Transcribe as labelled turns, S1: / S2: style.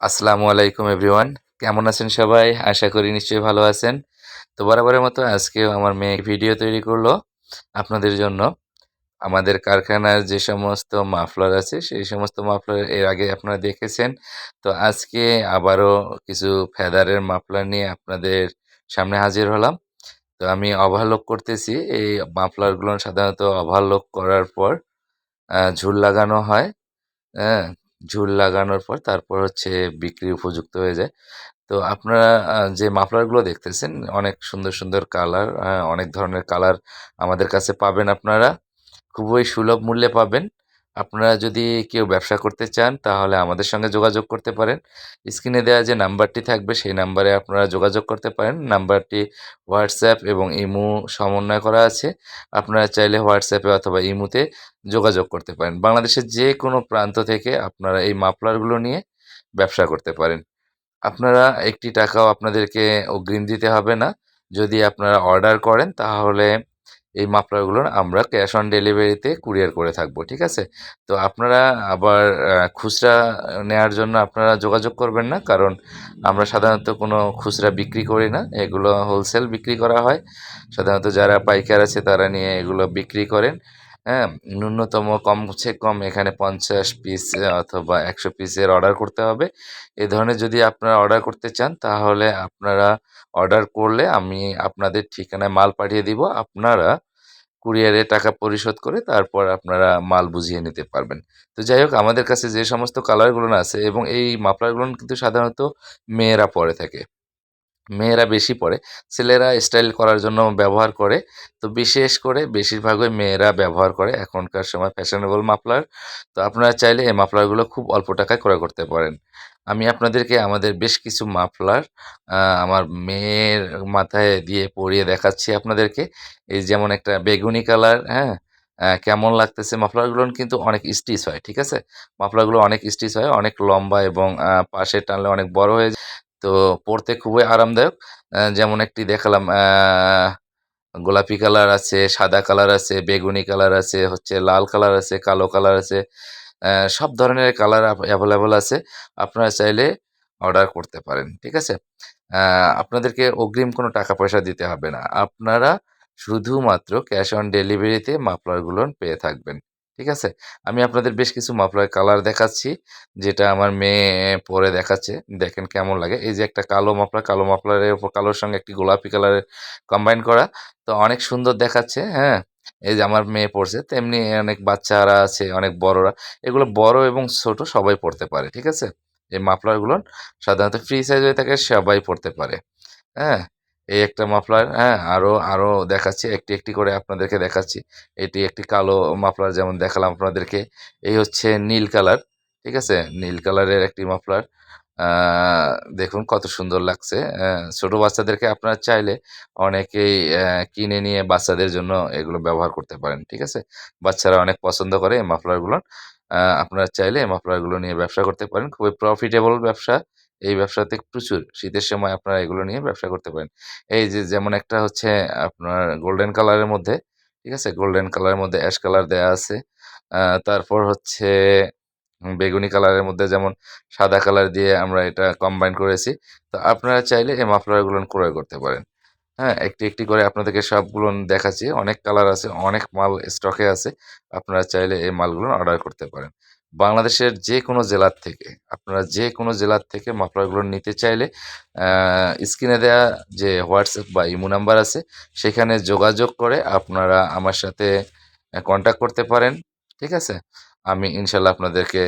S1: আসসালামু আলাইকুম, এভরিওয়ান। কেমন আছেন সবাই? আশা করি নিশ্চয়ই ভালো আছেন। তো বরাবরের মতো আজকেও আমার মেয়ে ভিডিও তৈরি করল আপনাদের জন্য। আমাদের কারখানার যে সমস্ত মাফলার আছে, সেই সমস্ত মাফলার এর আগে আপনারা দেখেছেন। তো আজকে আবারও কিছু ফেদারের মাফলার নিয়ে আপনাদের সামনে হাজির হলাম। তো আমি ওভারলোক করতেছি। এই মাফলারগুলো সাধারণত ওভারলোক করার পর ঝুল লাগানো হয়। হ্যাঁ ঝুল লাগানোর পর তারপর হচ্ছে বিক্রি উপযুক্ত হয়ে যায় তো আপনারা যে মাফলারগুলো দেখতেছেন অনেক সুন্দর, সুন্দর কালার অনেক ধরনের কালার আমাদের কাছে পাবেন আপনারা। খুবই সুলভ মূল্যে পাবেন। আপনারা যদি কেউ ব্যবসা করতে চান, তাহলে আমাদের সঙ্গে যোগাযোগ করতে পারেন। স্ক্রিনে দেওয়া যে নাম্বারটি থাকবে, সেই নাম্বারে আপনারা যোগাযোগ করতে পারেন। নাম্বারটি হোয়াটসঅ্যাপ এবং ইমো সমন্বয় করা আছে। আপনারা চাইলে হোয়াটসঅ্যাপে অথবা ইমোতে যোগাযোগ করতে পারেন। বাংলাদেশের যে কোনো প্রান্ত থেকে আপনারা এই মাফলারগুলো নিয়ে ব্যবসা করতে পারেন। আপনারা একটি টাকাও আপনাদেরকে অগ্রিম দিতে হবে না। যদি আপনারা অর্ডার করেন, তাহলে এই মাফলারগুলোর আমরা ক্যাশ অন ডেলিভারিতে কুরিয়ার করে থাকব। ঠিক আছে? তো আপনারা আবার খুচরা নেওয়ার জন্য আপনারা যোগাযোগ করবেন না। কারণ আমরা সাধারণত কোনো খুচরা বিক্রি করি না। এগুলো হোলসেল বিক্রি করা হয়। সাধারণত যারা পাইকার আছে তারা নিয়ে এগুলো বিক্রি করেন। হ্যাঁ? ন্যূনতম কমছে কম এখানে ৫০ পিস অথবা ১০০ পিসের অর্ডার করতে হবে। এ ধরনের যদি আপনারা অর্ডার করতে চান, তাহলে আপনারা অর্ডার করলে আমি আপনাদের ঠিকানায় মাল পাঠিয়ে দিব। আপনারা কুরিয়ারে টাকা পরিশোধ করে তারপর আপনারা মাল বুঝিয়ে নিতে পারবেন। তো যাই হোক, আমাদের কাছে যে সমস্ত কালারগুলো আছে এবং এই মাফলারগুলো কিন্তু সাধারণত মেয়েরা পরে থাকে। মেয়েরা বেশি পরে। ছেলেরা স্টাইল করার জন্য ব্যবহার করে। তো বিশেষ করে বেশিরভাগই মেয়েরা ব্যবহার করে এখনকার সময় ফ্যাশনেবল মাফলার। তো আপনারা চাইলে এই মাফলারগুলো খুব অল্প টাকায় ক্রয় করতে পারেন। আমি আপনাদেরকে আমাদের বেশ কিছু মাফলার আমার মেয়ের মাথায় দিয়ে পরিয়ে দেখাচ্ছি আপনাদেরকে। এই যেমন একটা বেগুনি কালার, হ্যাঁ? কেমন লাগতেছে মাফলারগুলো কিন্তু অনেক স্টিচ হয়, ঠিক আছে? মাফলারগুলো অনেক স্টিচ হয়, অনেক লম্বা এবং পাশে টানলে অনেক বড় হয়ে। তো পড়তে খুবই আরামদায়ক। যেমন একটি দেখালাম গোলাপি কালার আছে, সাদা কালার আছে, বেগুনি কালার আছে, হচ্ছে লাল কালার আছে, কালো কালার আছে। সব ধরনের কালার আপ এভেলেবল আছে। আপনারা চাইলে অর্ডার করতে পারেন। ঠিক আছে? আপনাদেরকে অগ্রিম কোনো টাকা পয়সা দিতে হবে না। আপনারা শুধুমাত্র ক্যাশ অন ডেলিভারিতে মাফলারগুলো পেয়ে থাকবেন। ঠিক আছে? আমি আপনাদের বেশ কিছু মাফলার কালার দেখাচ্ছি। যেটা আমার মেয়ে পরে দেখাচ্ছে। দেখেন কেমন লাগে। এই যে একটা কালো মাফলার, কালো মাফলারের উপর কালোর সঙ্গে একটি গোলাপি কালারের কম্বাইন করা। তো অনেক সুন্দর দেখাচ্ছে, হ্যাঁ? এই যে আমার মেয়ে পড়ছে। তেমনি অনেক বাচ্চারা আছে, অনেক বড়রা। এগুলো বড় এবং ছোট সবাই পড়তে পারে। ঠিক আছে? এই মাফলারগুলো সাধারণত ফ্রি সাইজ হয়ে থাকে সবাই পড়তে পারে। হ্যাঁ? এই একটা মাফলার, হ্যাঁ? আরও, আরও দেখাচ্ছি। একটি, একটি করে আপনাদেরকে দেখাচ্ছি। এটি একটি কালো মাফলার যেমন দেখালাম আপনাদেরকে। এই হচ্ছে নীল কালার। ঠিক আছে? নীল কালারের একটি মাফলার। দেখুন কত সুন্দর লাগছে। ছোট বাচ্চাদেরকে আপনারা চাইলে অনেকেই কিনে নিয়ে বাচ্চাদের জন্য এগুলো ব্যবহার করতে পারেন। ঠিক আছে? বাচ্চারা অনেক পছন্দ করে এই মাফলারগুলো। আপনারা চাইলে এই মাফলারগুলো নিয়ে ব্যবসা করতে পারেন। খুবই প্রফিটেবল ব্যবসা। এই ব্যবসাতে প্রচুর শীতের সময় আপনারা এগুলো নিয়ে ব্যবসা করতে পারেন। এই যে যেমন একটা হচ্ছে আপনার গোল্ডেন কালারের মধ্যে, ঠিক আছে? গোল্ডেন কালারের মধ্যে অ্যাশ কালার দেয়া আছে। তারপর হচ্ছে বেগুনি কালারের মধ্যে যেমন সাদা কালার দিয়ে আমরা এটা কম্বাইন করেছি। তো আপনারা চাইলে এই মাফলারগুলো ক্রয় করতে পারেন। হ্যাঁ? একটি, একটি করে আপনাদেরকে সবগুলো দেখাচ্ছি। অনেক কালার আছে, অনেক মাল স্টকে আছে। আপনারা চাইলে এই মালগুলো অর্ডার করতে পারেন। বাংলাদেশের যে কোনো জেলার থেকে, আপনারা যে কোনো জেলার থেকে মাফলারগুলো নিতে চাইলে স্ক্রিনে দেয়া যে হোয়াটসঅ্যাপ বা ইমো নাম্বার আছে, সেখানে যোগাযোগ করে আপনারা আমার সাথে কন্ট্যাক্ট করতে পারেন। ঠিক আছে? আমি ইনশাল্লাহ আপনাদেরকে